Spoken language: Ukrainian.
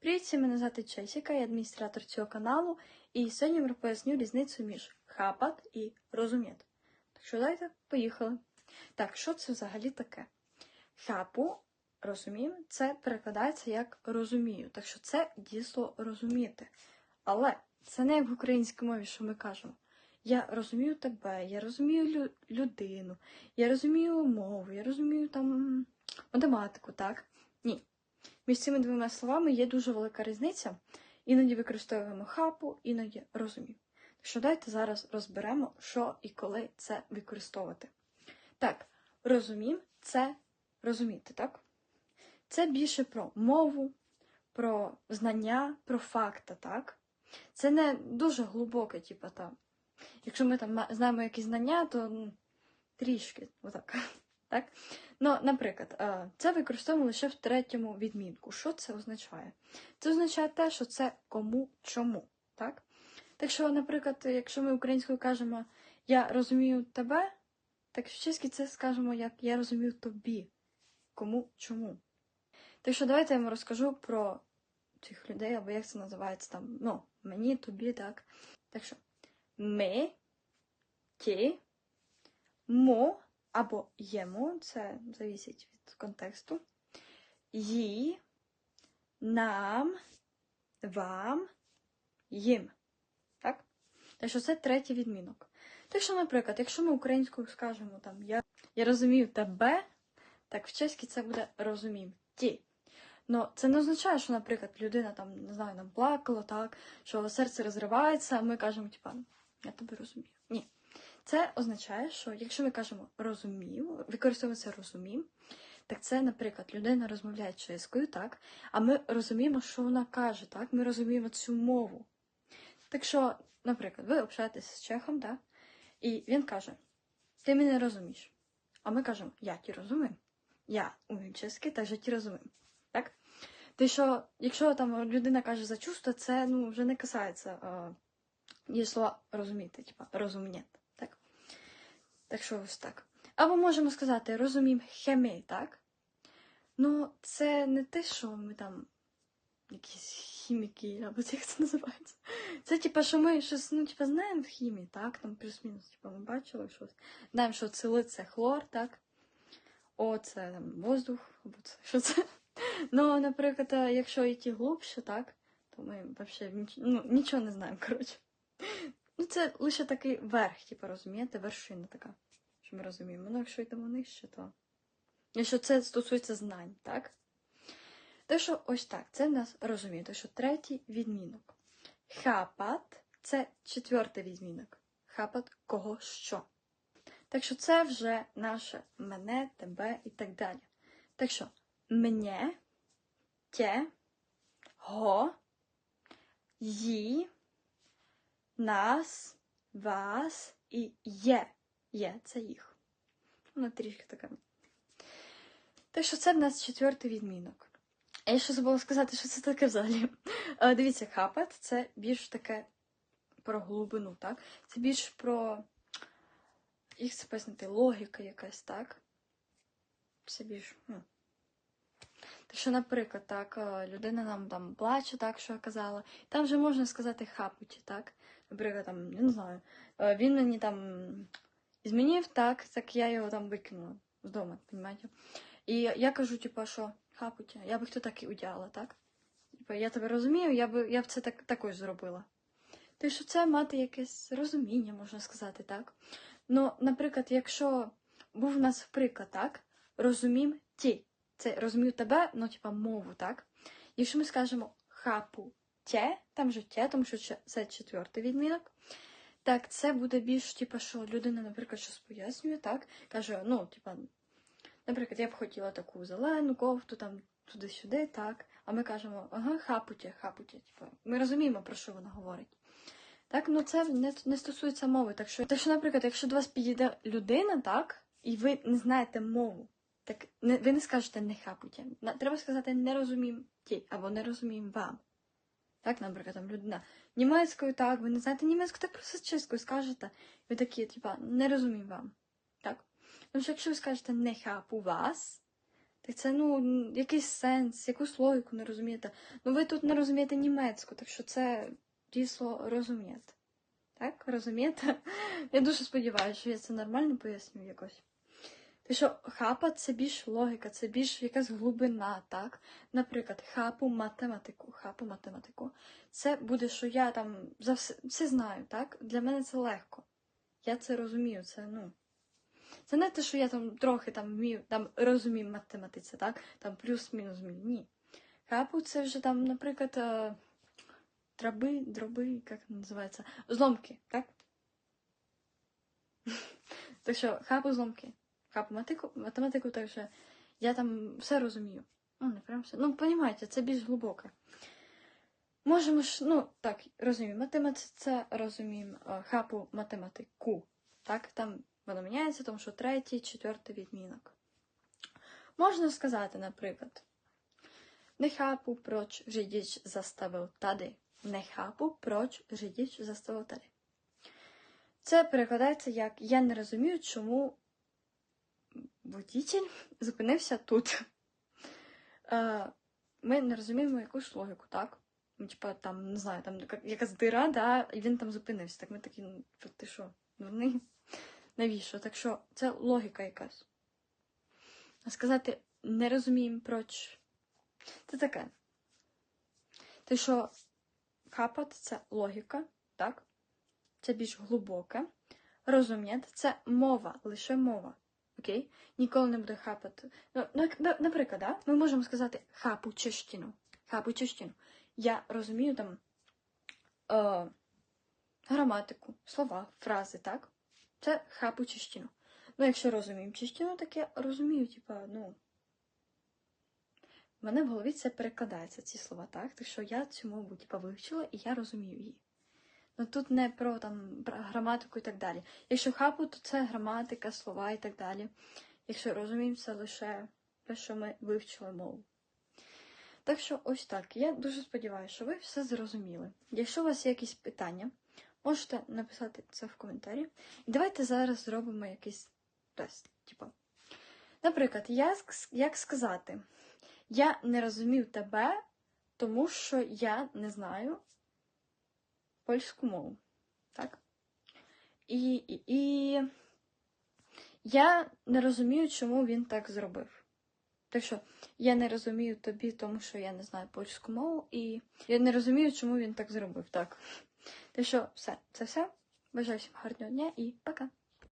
Привіт, всім, мене звати Чесіка, я адміністратор цього каналу, і сьогодні я поясню різницю між хапат і розуміти. Так що давайте, поїхали. Так, що це взагалі таке? Хапу, розуміємо, це перекладається як розумію. Так що це дійсно розуміти. Але це не як в українській мові, що ми кажемо. Я розумію тебе, я розумію лю- людину, я розумію мову, я розумію там математику, так? Ні. Між цими двома словами є дуже велика різниця. Іноді використовуємо хапу, іноді розумію. Так що давайте зараз розберемо, що і коли це використовувати. Так, розумім це розуміти, так? Це більше про мову, про знання, про факти, так? Це не дуже глибоке, типу, там. Якщо ми там знаємо якісь знання, то трішки, отак. Так? Ну, наприклад, е, це використовуємо лише в третьому відмінку. Що це означає? Це означає те, що це кому чому. Так? Так що, наприклад, якщо ми українською кажемо Я розумію тебе, так в чеській це скажемо як Я розумію тобі. Кому чому. Так що давайте я вам розкажу про цих людей, або як це називається там. Ну, мені, тобі, так. Так що ми, ті, мо або йому, це залежить від контексту. Їй, нам, вам, їм. Так? Так що це третій відмінок. Так що, наприклад, якщо ми українською скажемо там я, я розумію тебе, так в чеській це буде розумім ті. Ну, це не означає, що, наприклад, людина там, не знаю, нам плакала, так, що серце розривається, а ми кажемо, типа, я тебе розумію. Ні. Це означає, що якщо ми кажемо розумів, використовується розумів, так це, наприклад, людина розмовляє чеською, так, а ми розуміємо, що вона каже, так, ми розуміємо цю мову. Так що, наприклад, ви общаєтеся з чехом, так, і він каже: Ти мене розумієш. А ми кажемо, я ті розумію. Я умію чеськи, так же ті розумію. Так? Ти що, якщо там людина каже за чувство, це ну, вже не касається е, є слова розуміти, типа розуміти. Так? Що ось так. Або можемо сказати розумім хеми, так? Ну, це не те, що ми там якісь хіміки, або як це називається. Це типа, що ми щось, ну, типа, знаємо в хімії, так? Там плюс-мінус, типа, ми бачили щось. Знаємо, що цилит це хлор, так? О, це там воздух, або це що це. Ну, наприклад, якщо йти глибше, так, то ми взагалі ну, нічого не знаємо, коротше. Ну, це лише такий верх, типу, розумієте, вершина така, що ми розуміємо. Ну, якщо йдемо нижче, то. Якщо це стосується знань, так? Те, що ось так, це в нас розуміє, те, що третій відмінок. Хапат це четвертий відмінок. Хапат кого що. Так що це вже наше мене, тебе і так далі. Так що мне, тє, го, ї, нас, вас і є. Є це їх. Вона трішки така. Так що це в нас четвертий відмінок. Я ще забула сказати, що це таке взагалі. Е, Дивіться, хапат це більш таке про глибину, так? Це більш про як це пояснити, логіка якась, так? Це більш. Ну. Так що, наприклад, так, е, людина нам там плаче, так, що я казала, там вже можна сказати хапуті, так? Наприклад, там, я не знаю, е, він мені там змінив, так, так я його там викинула з дому, розумієте? І я кажу, типу, що хапуті, я би хто так і удяла, так? Типу, я тебе розумію, я би я б це так, також зробила. Так що це мати якесь розуміння, можна сказати, так? Ну, наприклад, якщо був у нас приклад, так? Розумім ті. Це розумію тебе, ну, типа мову, так? Якщо ми скажемо хапу тє, там же тє, тому що це- четвертий відмінок. Так, це буде більш, типа, що людина, наприклад, щось пояснює, так? Каже, ну, типа, наприклад, я б хотіла таку зелену кофту, там туди-сюди, так. А ми кажемо, ага, хапуті, хапуті. Типу, ми розуміємо, про що вона говорить. Так, ну це не, не стосується мови. Так що, так що, наприклад, якщо до вас підійде людина, так, і ви не знаєте мову, так не, ви не скажете не хапуті. На- Треба сказати не розумім або не розумім вам. Так, наприклад, там людина німецькою, так, ви не знаєте німецьку, так просто чеською скажете. Ви такі, типа, не розумім вам. Так? Тому що якщо ви скажете не хапу вас, Так це, ну, якийсь сенс, якусь логіку не розумієте. Ну, ви тут не розумієте німецьку, так що це дійсно розумієте. Так, розумієте? Я дуже сподіваюся, що я це нормально поясню якось. Що хапа це більш логіка, це більш якась глибина, так? Наприклад, хапу математику, хапу математику. Це буде, що я там за все, все знаю, так? Для мене це легко. Я це розумію, це ну. Це не те, що я там трохи там вмію, там розумію математиці, так? Там плюс-мінус вмію. Ні. Хапу це вже там, наприклад, е, дроби, дроби, як називається? Зломки, так? Так що хапу зломки. Хапу матику, математику, так що я там все розумію. Ну, не прям все. Ну, розумієте, це більш глибоке. Можемо ж, ну, так, розуміємо, математиця, розуміємо е, хапу математику. Так, там воно міняється, тому що третій, четвертий відмінок. Можна сказати, наприклад, не хапу, проч řidič заставив tady. Не хапу, проч řidič заставив tady. Це перекладається як Я не розумію, чому водитель зупинився тут. Е, Ми не розуміємо якусь логіку, так? Ну, типа, там, не знаю, там якась дира, да, і він там зупинився. Так ми такі, ну, ти що, дурний? Навіщо? Так що це логіка якась. А сказати не розуміємо проч. Це таке. Те, що хапат це логіка, так? Це більш глибоке. Розуміти це мова, лише мова. Окей? Ніколи не буде хапати. Ну, ну, наприклад, да? ми можемо сказати хапу чештину. Хапу чештину. Я розумію там е, граматику, слова, фрази, так? Це хапу чештину. Ну, якщо розуміємо чештину, так я розумію, типа, ну. В мене в голові це перекладається, ці слова, так? Так що я цю мову типа, вивчила і я розумію її. Ну тут не про там граматику і так далі. Якщо хапу, то це граматика, слова і так далі. Якщо розуміємо, це лише те, що ми вивчили мову. Так що ось так. Я дуже сподіваюся, що ви все зрозуміли. Якщо у вас є якісь питання, можете написати це в коментарі. І давайте зараз зробимо якийсь тест. Типу. Наприклад, я, як сказати, я не розумів тебе, тому що я не знаю польську мову. Так? І, і, і я не розумію, чому він так зробив. Так що я не розумію тобі, тому що я не знаю польську мову, і я не розумію, чому він так зробив. Так. Так що все, це все. Бажаю всім гарного дня і пока.